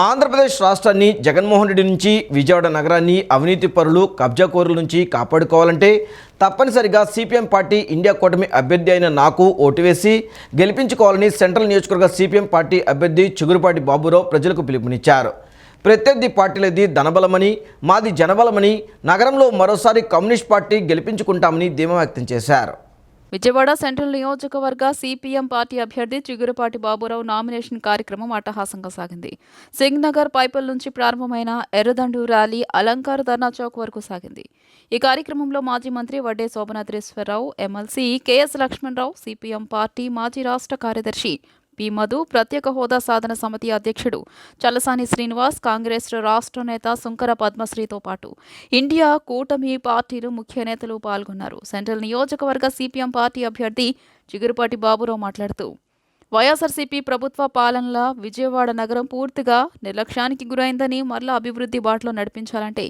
ఆంధ్రప్రదేశ్ రాష్ట్రాన్ని జగన్మోహన్ రెడ్డి నుంచి విజయవాడ నగరాన్ని అవినీతి పరులు కబ్జాకోరుల నుంచి కాపాడుకోవాలంటే తప్పనిసరిగా సిపిఎం పార్టీ ఇండియా కూటమి అభ్యర్థి అయిన నాకు ఓటు వేసి గెలిపించుకోవాలని సెంట్రల్ నియోజకవర్గ సిపిఎం పార్టీ అభ్యర్థి చిగురుపాటి బాబురావు ప్రజలకు పిలుపునిచ్చారు. ప్రత్యర్థి పార్టీలది ధనబలమని మాది జనబలమని నగరంలో మరోసారి కమ్యూనిస్ట్ పార్టీ గెలిపించుకుంటామని ధీమా వ్యక్తం చేశారు. విజయవాడ సెంట్రల్ నియోజకవర్గ సిపిఎం పార్టీ అభ్యర్థి చిగురుపాటి బాబురావు నామినేషన్ కార్యక్రమం అట్టహాసంగా సాగింది. సింగ్ నగర్ పైపల్ నుంచి ప్రారంభమైన ఎర్రదండు ర్యాలీ అలంకార ధర్నా చౌక్ వరకు సాగింది. ఈ కార్యక్రమంలో మాజీ మంత్రి Vadde Sobhanadreeswararao MLC KS Lakshmanarao CPM party మాజీ రాష్ట్ర కార్యదర్శి పి. మధు ప్రత్యేక హోదా సాధన సమితి అధ్యక్షుడు చల్లసాని శ్రీనివాస్ కాంగ్రెస్ రాష్ట్ర నేత సుంకర పద్మశ్రీతో పాటు ఇండియా కూటమి పార్టీలు ముఖ్య నేతలు పాల్గొన్నారు. సెంట్రల్ నియోజకవర్గ సిపిఎం పార్టీ అభ్యర్థి చిగురుపాటి బాబురావు మాట్లాడుతూ వైఎస్ఆర్సీపీ ప్రభుత్వ పాలనల విజయవాడ నగరం పూర్తిగా నిర్లక్ష్యానికి గురైందని మరలా అభివృద్ధి బాటలో నడిపించాలంటే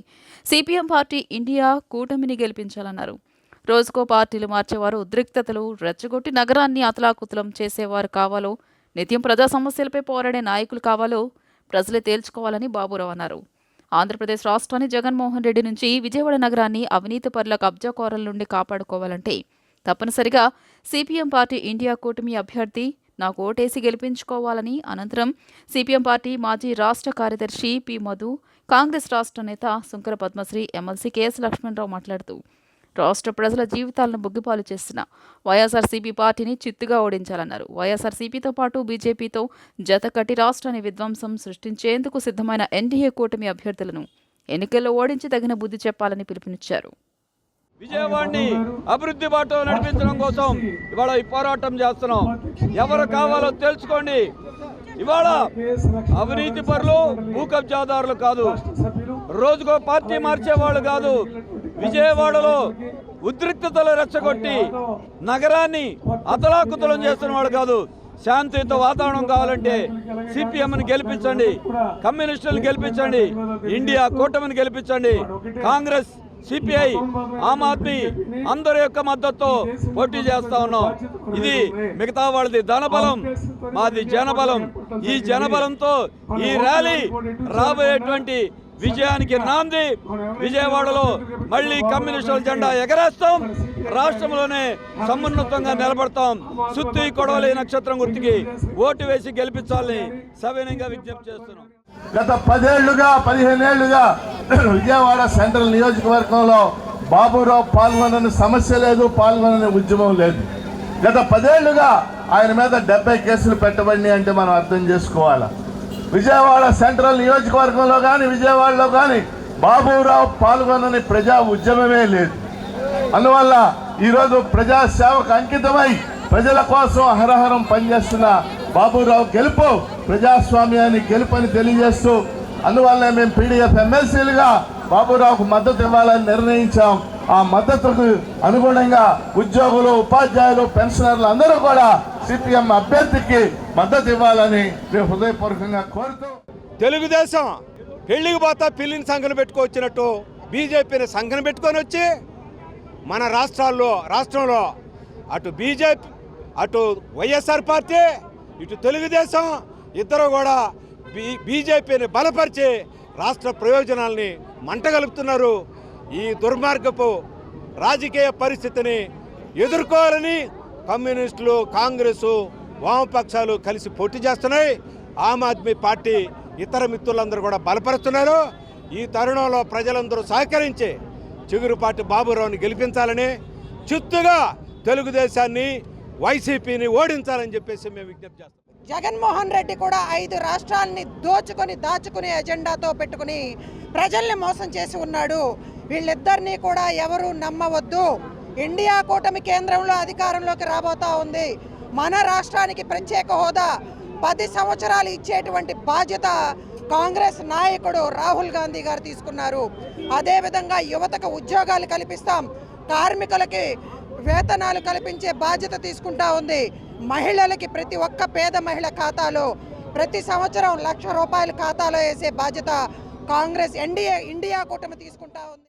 సిపిఎం పార్టీ ఇండియా కూటమిని గెలిపించాలన్నారు. రోజుకో పార్టీలు మార్చేవారు ఉద్రిక్తతలు రెచ్చగొట్టి నగరాన్ని అతలాకుతలం చేసేవారు కావాలో నిత్యం ప్రజా సమస్యలపై పోరాడే నాయకులు కావాలో ప్రజలే తేల్చుకోవాలని బాబురావు అన్నారు. ఆంధ్రప్రదేశ్ రాష్ట్రాన్ని జగన్మోహన్ రెడ్డి నుంచి విజయవాడ నగరాన్ని అవినీతి పరుల కబ్జాకోరల నుండి కాపాడుకోవాలంటే తప్పనిసరిగా సిపిఎం పార్టీ ఇండియా కూటమి అభ్యర్థి నాకు ఓటేసి గెలిపించుకోవాలని అనంతరం సిపిఎం పార్టీ మాజీ రాష్ట్ర కార్యదర్శి పి మధు కాంగ్రెస్ రాష్ట్ర నేత శంకర పద్మశ్రీ ఎమ్మెల్సీ కెఎస్ లక్ష్మణరావు మాట్లాడుతూ రాష్ట్ర ప్రజల జీవితాలను బుగ్గిపాలు చేసిన వైఎస్ఆర్సీపీ పార్టీని చిత్తుగా ఓడించాలన్నారు. వైఎస్ఆర్సీపీతో పాటు బీజేపీతో జత కట్టి రాష్ట్రాన్ని విధ్వంసం సృష్టించేందుకు సిద్ధమైన ఎన్డీఏ కూటమి అభ్యర్థులను ఎన్నికల్లో ఓడించి తగిన బుద్ధి చెప్పాలని పిలుపునిచ్చారు. విజయవాడని అభివృద్ధి బాటలో నడిపించడం కోసం ఇవాళ ఈ పోరాటం చేస్తున్నాం. ఎవరు కావాలో తెలుసుకోండి. ఇవాళ అవినీతి పరులు భూ కబ్జాదారులు కాదు. రోజుకో పార్టీ మార్చేవాళ్ళు కాదు. విజయవాడలో ఉద్రిక్తతలు రెచ్చగొట్టి నగరాన్ని అతలాకుతలం చేస్తున్న వాడు కాదు. శాంతియుత వాతావరణం కావాలంటే సిపిఎంని గెలిపించండి కమ్యూనిస్టులను గెలిపించండి ఇండియా కూటమిని గెలిపించండి. కాంగ్రెస్ సిపిఐ ఆమ్ ఆద్మీ అందరి యొక్క మద్దతుతో పోటీ చేస్తా ఉన్నాం. ఇది మిగతా వాళ్ళది ధనబలం మాది జనబలం. ఈ జనబలంతో ఈ ర్యాలీ రాబోయేటువంటి విజయానికి నాంది. విజయవాడలో మళ్ళీ కమ్యూనిస్టుల జెండా ఎగరేస్తాం. రాష్ట్రంలోనే సమున్నతంగా నిలబడతాం. సుత్తి కొడవలి నక్షత్రం గుర్తుకి ఓటు వేసి గెలిపించాలని సవినయంగా విజ్ఞప్తి చేస్తున్నాం. గత పదేళ్ళుగా పదిహేనేళ్ళుగా విజయవాడ సెంట్రల్ నియోజకవర్గంలో బాబురావు పాల్గొనని సమస్య లేదు పాల్గొనని ఉద్యమం లేదు. గత పదేళ్ళుగా ఆయన మీద డెబ్బై కేసులు పెట్టబడినాయి అంటే మనం అర్థం చేసుకోవాలి? విజయవాడ సెంట్రల్ నియోజకవర్గంలో కానీ విజయవాడలో కానీ బాబురావు పాల్గొనని ప్రజా ఉద్యమమే లేదు. అందువల్ల ఈరోజు ప్రజాసేవకు అంకితమై ప్రజల కోసం అహరహరం పనిచేస్తున్న బాబురావు గెలుపు ప్రజాస్వామ్యాన్ని గెలుపని తెలియజేస్తూ అందువల్ల మేము పీడీఎఫ్ ఎమ్మెల్సీలుగా బాబురావుకు మద్దతు ఇవ్వాలని నిర్ణయించాం. ఆ మద్దతుకు అనుగుణంగా ఉద్యోగులు ఉపాధ్యాయులు పెన్షనర్లు అందరూ కూడా సిపిఎం అభ్యర్థికి మద్దతు ఇవ్వాలని మేము హృదయపూర్వకంగా కోరుతూ తెలుగుదేశం పెళ్ళికి పోతా పిల్లిని సంఘం పెట్టుకొచ్చినట్టు బీజేపీని సంఘం పెట్టుకొని వచ్చి మన రాష్ట్రాల్లో రాష్ట్రంలో అటు బీజేపీ అటు వైఎస్ఆర్ పార్టీ ఇటు తెలుగుదేశం ఇద్దరు కూడా బీ బీజేపీని బలపరిచి రాష్ట్ర ప్రయోజనాల్ని మంటగలుపుతున్నారు. ఈ దుర్మార్గపు రాజకీయ పరిస్థితిని ఎదుర్కోవాలని కమ్యూనిస్టులు కాంగ్రెస్ వామపక్షాలు కలిసి పోటీ చేస్తున్నాయి. ఆమ్ ఆద్మీ పార్టీ ఇతర మిత్రులందరూ కూడా బలపరుస్తున్నారు. ఈ తరుణంలో ప్రజలందరూ సహకరించి చిగురుపాటి బాబురావుని గెలిపించాలని చిత్తుగా తెలుగుదేశాన్ని వైసీపీని ఓడించాలని చెప్పేసి మేము విజ్ఞప్తి చేస్తాం జగన్మోహన్ రెడ్డి కూడా ఐదు రాష్ట్రాలని దోచుకొని దాచుకునే ఎజెండాతో పెట్టుకుని ప్రజల్ని మోసం చేసి ఉన్నాడు. వీళ్ళిద్దరినీ కూడా ఎవరు నమ్మవద్దు. ఇండియా కూటమి కేంద్రంలో అధికారంలోకి రాబోతా ఉంది. మన రాష్ట్రానికి ప్రత్యేక హోదా పది సంవత్సరాలు ఇచ్చేటువంటి బాధ్యత కాంగ్రెస్ నాయకుడు రాహుల్ గాంధీ గారు తీసుకున్నారు. అదేవిధంగా యువతకు ఉద్యోగాలు కల్పిస్తాం. కార్మికులకి వేతనాలు కల్పించే బాధ్యత తీసుకుంటా ఉంది. మహిళలకి ప్రతి ఒక్క పేద మహిళ ఖాతాలో ప్రతి సంవత్సరం లక్ష రూపాయల ఖాతాలో వేసే బాధ్యత కాంగ్రెస్ ఎన్డీఏ ఇండియా కూటమి తీసుకుంటా ఉంది.